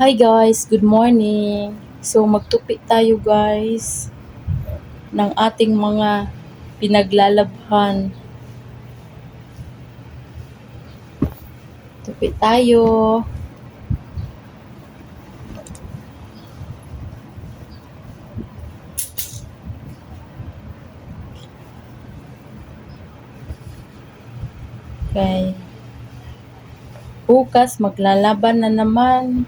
Hi guys, good morning. So magtupi tayo guys ng ating mga pinaglalabhan. Tupi tayo. Okay. Bukas maglalaban na naman.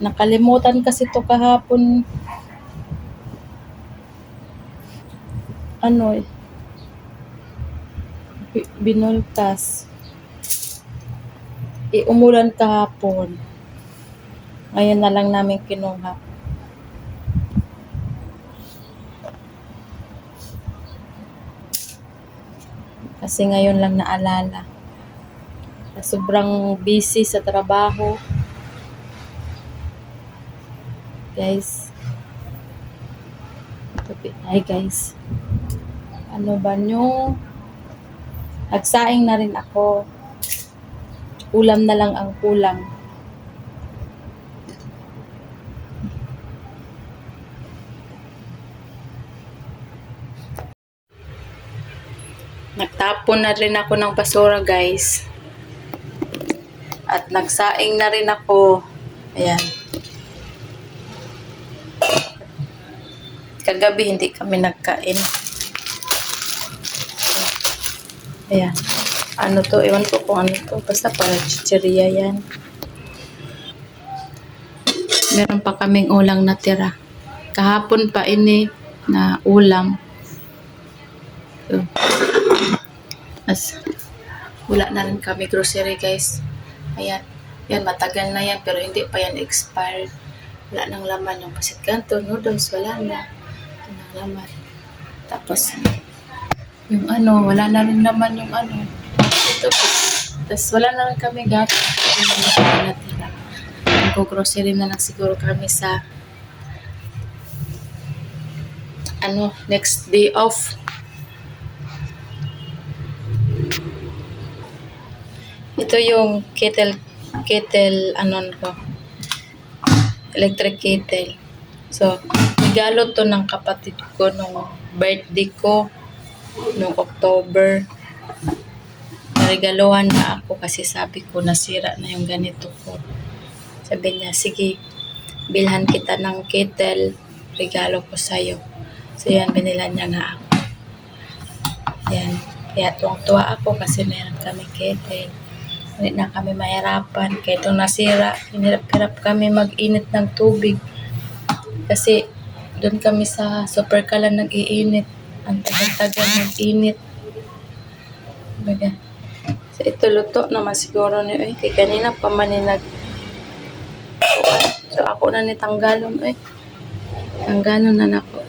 Nakalimutan kasi to kahapon. Ano eh. Bi- Binulkas. Eh, umulan kahapon. Ngayon na lang namin kinuha. Kasi ngayon lang naalala. Sobrang busy sa trabaho. Guys. Tupi- Hi guys. Ano ba nyo? Nagsaing na rin ako. Ulam na lang ang kulang. Nagtapon na rin ako ng basura guys. At nagsaing na rin ako. Ayan. Kagabi hindi kami nagkain. Ayan. Ano to? Ewan ko kung ano to. Basta para chicheria yan. Meron pa kaming ulang natira. Kahapon pa ini na ulam. So, as, wala na rin kami grocery guys. Ayan. Yan, matagal na yan pero hindi pa yan expired. Wala nang laman yung pasit kanto, noodles, wala na. Laman. Tapos, yung ano, wala na rin naman yung ano. Ito po. Tapos wala na rin kami gato. Hindi na kami natira. Mag-grocery na lang siguro kami sa ano, next day off. Ito yung kettle, kettle, ano ko, electric kettle. So, regalo to ng kapatid ko nung birthday ko, nung October. Naregaluhan na ako kasi sabi ko nasira na yung ganito ko. Sabi niya, sige, bilhan kita ng kettle, regalo ko sa'yo. So, yan, binilan niya nga ako. Yan. Kaya tuwang-tuwa ako kasi meron kami kettle. Hindi na kami mahirapan. Kaya itong nasira, hinirap-hirap kami mag-init ng tubig. Kasi doon kami sa super kalan nag-iinit. Ang tagal-tagal mag-init. Baga. So ito luto naman siguro ni eh. Kaya kanina pa man ni nag So ako na ni tanggalon eh. Tanggalon na nako.